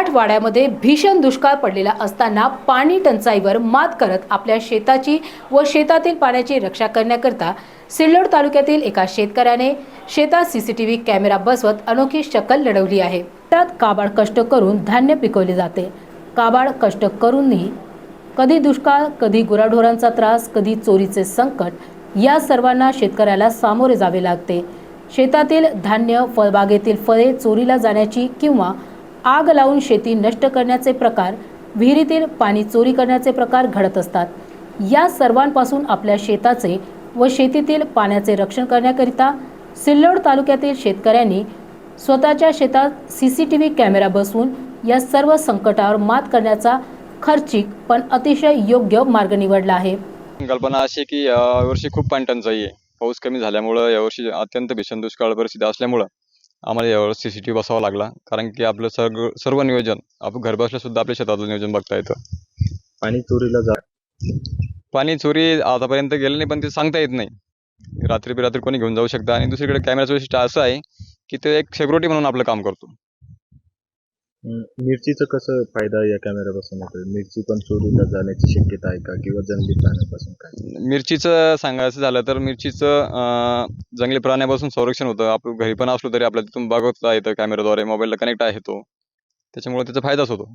मराठवाड्यामध्ये भीषण दुष्काळ पडलेला असताना पाणी टंचाईवर मात करत आपल्या शेताची व शेतातील पाण्याची रक्षा करण्याकरता सिल्लोड तालुक्यातील एका शेतकऱ्याने शेतात सीसीटीव्ही कॅमेरा बसवत अनोखी शकल लढवली आहे. त्यात काबाड कष्ट करून धान्य पिकवले जाते. काबाड कष्ट करूनही कधी दुष्काळ कधी गुराढोरांचा त्रास कधी चोरीचे संकट या सर्वांना शेतकऱ्याला सामोरे जावे लागते. शेतातील धान्य फळबागेतील फळे चोरीला जाण्याची किंवा आग लावून शेती नष्ट करण्याचे प्रकार विहिरीतील पाणी चोरी करण्याचे प्रकार घडत असतात. या सर्वांपासून आपल्या शेताचे व शेतीतील पाण्याचे रक्षण करण्याकरिता सिल्लोड तालुक्यातील शेतकऱ्यांनी स्वतःच्या शेतात C C T V camera बसवून या सर्व संकटावर मात करण्याचा खर्चिक पण अतिशय योग्य मार्ग निवडला आहे. कल्पना अशी की यावर्षी खूप पाणी टंचाई आहे. पाऊस कमी झाल्यामुळं यावर्षी अत्यंत भीषण दुष्काळ परिस्थिती असल्यामुळं. आम्हाला यावर्षी सी सी टी बसावा लागला. कारण की आपलं सर्व सर्व नियोजन आपण घर बसल्या सुद्धा आपल्या शेतातलं नियोजन बघता येतं. पाणी चोरीला जा पाणी चोरी आतापर्यंत गेलं नाही पण ते सांगता येत नाही. रात्री बिरात्री कोणी घेऊन जाऊ शकतं. आणि दुसरीकडे कॅमेराचं वैशिष्ट्य असं आहे की ते एक सिक्युरिटी म्हणून आपलं काम करतो. मिरचीचं कसं फायदा या कॅमेरा पासून होतो? मिरची पण चोरीला जाण्याची शक्यता आहे का? किंवा जंगली प्राण्यापासून काय? मिरचीचं सांगायचं झालं तर मिरचीचं अं, जंगली प्राण्यापासून संरक्षण होतं. आपण घरी पण असलो तरी आपल्याला तिथून बघता येतं कॅमेराद्वारे मोबाईलला कनेक्ट आहे तो. त्याच्यामुळे त्याचा फायदाच होतो.